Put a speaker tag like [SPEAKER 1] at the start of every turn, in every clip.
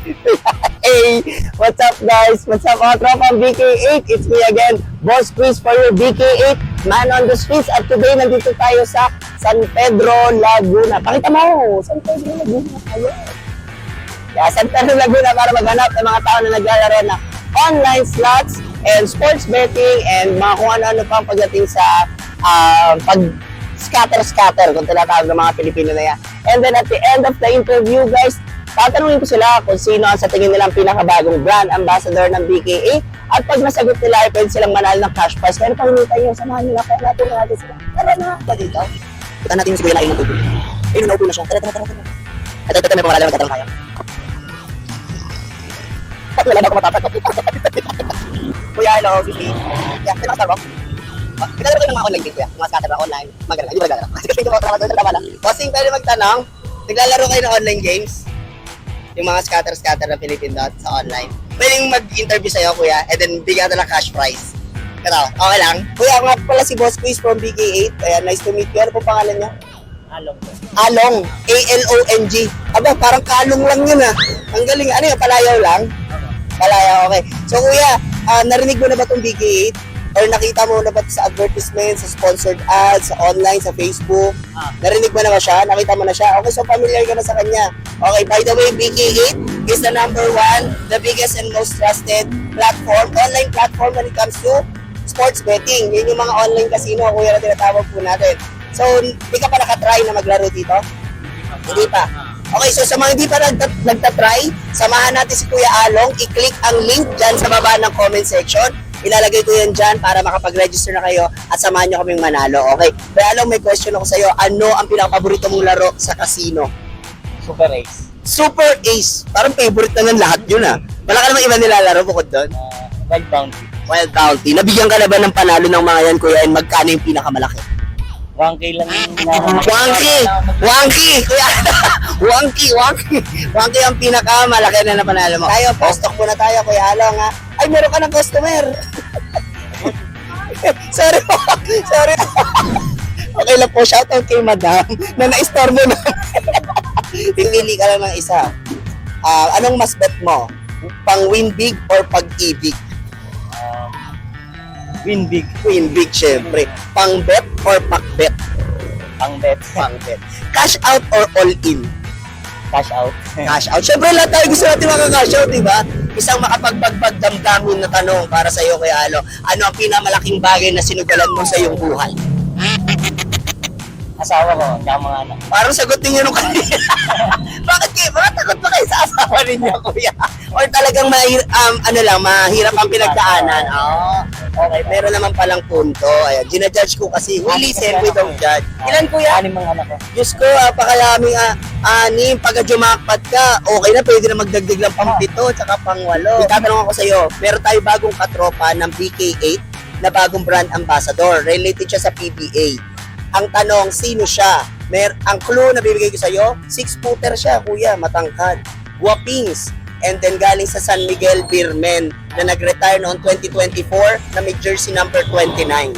[SPEAKER 1] Hey, what's up guys? What's up mga tropang BK8? It's me again, Boss Chris for your BK8 Man on the Streets. At today, nandito tayo sa San Pedro, Laguna. Pakita mo, San Pedro, Laguna tayo. Yeah, San Pedro, Laguna para maghanap ng mga tao na naglalaro na online slots and sports betting and mga kung ano-ano pang pagdating sa ah, pag scatter-scatter kung tinatawag ng mga Pilipino na yan. And then at the end of the interview, guys, tatanungin ko sila kung sino ang sa tingin nilang pinakabagong brand ambassador ng BKA. At pag nasagot nila, ay pwede silang manalo ng cash prize. Pero pag hinintay nyo, samahan nila, kaya natin na natin sila. Tara na, ba dito? Punta natin si Kuya Lain ng tubig. Ayun, naupo na siya. Tara, tara, tara, tara. Ito, ito, ito, may pangalan, magtatanong tayo. At wala na ako matatakot. Kuya, hello, Bibi. Yeah, may mga Starbucks. Kayo ng mga online game, kuya. Mga scatter online. Magaling. Hindi ba naglalaro? Kasi ito mga trabaho doon, tama na. Bossing, pwede magtanong. Naglalaro kayo ng online games? Yung mga scatter-scatter na Philippine Dot sa online. Pwedeng mag-interview sa'yo, kuya, and then bigyan ka ng cash prize. Ito, okay lang. Kuya, ako nga pala si Boss Quiz from BK8. Ayan, nice to meet you. Ano po pangalan niya?
[SPEAKER 2] Along.
[SPEAKER 1] Along. A-L-O-N-G. Aba, parang kalong lang yun ah. Ang galing. Ano yun, palayaw lang? Palayaw, okay. So kuya, ah, narinig mo na ba itong BK8? Or nakita mo na ba sa advertisement, sa sponsored ads, sa online, sa Facebook?
[SPEAKER 2] Ah.
[SPEAKER 1] Narinig mo na ba siya? Nakita mo na siya? Okay, so familiar ka na sa kanya. Okay, by the way, BK8 is the number one, the biggest and most trusted platform, online platform when it comes to sports betting. Yun yung mga online casino, kuya, na tinatawag po natin. So, hindi ka pa nakatry na maglaro dito? Hindi pa. Okay, so sa mga hindi pa nagta- nagtatry, samahan natin si Kuya Along. I-click ang link dyan sa baba ng comment section. Ilalagay ko yan dyan para makapag-register na kayo at samahan nyo kaming manalo. Okay? Kuya Along, may question ako sa'yo. Ano ang pinakapaborito mong laro sa casino?
[SPEAKER 2] Super Ace.
[SPEAKER 1] Super Ace. Parang favorite na ng lahat yun ah. Wala ka namang iba nilalaro bukod doon?
[SPEAKER 2] Uh, Wild Bounty.
[SPEAKER 1] Wild Bounty. Nabigyan ka na ba ng panalo ng mga yan, Kuya? And magkano yung pinakamalaki?
[SPEAKER 2] 1K lang yung na...
[SPEAKER 1] Wangki! Wangki! Kuya! Wangki! Wangki! Wangki ang pinakamalaki na napanalo mo. Tayo, postock muna tayo, Kuya Along ha. Ay, meron ka ng customer! Sorry po! Sorry po! Okay lang po, shoutout kay madam na na-istorbo na. Pipili ka lang ng isa. Ah, anong mas bet mo? Pang win big or pag-ibig?
[SPEAKER 2] Um, win big.
[SPEAKER 1] Win big, syempre. Pang bet or pag-bet?
[SPEAKER 2] Ang bet.
[SPEAKER 1] Pang bet. Cash out or all in?
[SPEAKER 2] Cash out.
[SPEAKER 1] cash out. Siyempre lahat tayo gusto natin maka-cash out, di ba? Isang makapagbagbag damdamin na tanong para sa iyo, Kuya Alo. Ano ang pinamalaking bagay na sinugalan mo sa iyong buhay?
[SPEAKER 2] Asawa ko, tsaka mga anak.
[SPEAKER 1] Parang sagutin niyo nung kanina. Bakit kayo? Bakit takot ba kayo sa asawa ninyo, Kuya? Or talagang mahir, um, ano lang, mahirap ang pinagdaanan? Oo. Okay, meron naman palang punto. Ayan, ginajudge ko kasi. We listen, we don't judge. Ilan, Kuya?
[SPEAKER 2] Anim ang anak ko.
[SPEAKER 1] Diyos ko, apakalaming uh, anim, pagka jumakpat ka, okay na, pwede na magdagdag lang pang pito, tsaka pang walo. Itatanong ako sa'yo, meron tayo bagong katropa ng BK8 na bagong brand ambassador. Related siya sa PBA. Ang tanong, sino siya? Mer ang clue na bibigay ko sa'yo, six-footer siya, kuya, matangkad. Guwapings. And then galing sa San Miguel Beermen na nag-retire noong 2024 na may jersey number 29.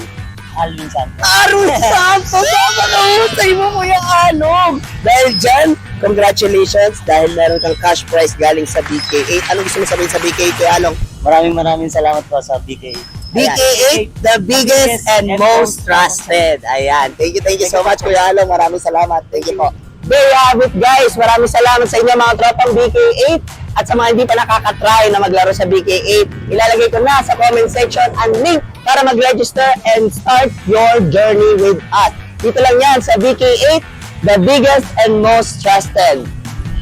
[SPEAKER 2] Alvin Santos.
[SPEAKER 1] Aaron Santos! Tama na husay mo, Kuya Along! Dahil dyan, congratulations dahil meron kang cash prize galing sa BK8. Anong gusto mo sabihin sa BK8, Kuya Along?
[SPEAKER 2] Maraming maraming salamat po sa BK.
[SPEAKER 1] BK8, the biggest and most trusted. Ayan. Thank you, thank you so much, Kuya Along. Maraming salamat. Thank you po. There you have it, guys. Maraming salamat sa inyo, mga tropang BK8. At sa mga hindi pa nakakatry na maglaro sa BK8, ilalagay ko na sa comment section ang link para mag-register and start your journey with us. Dito lang yan sa BK8, the biggest and most trusted.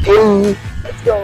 [SPEAKER 1] Hey, let's go!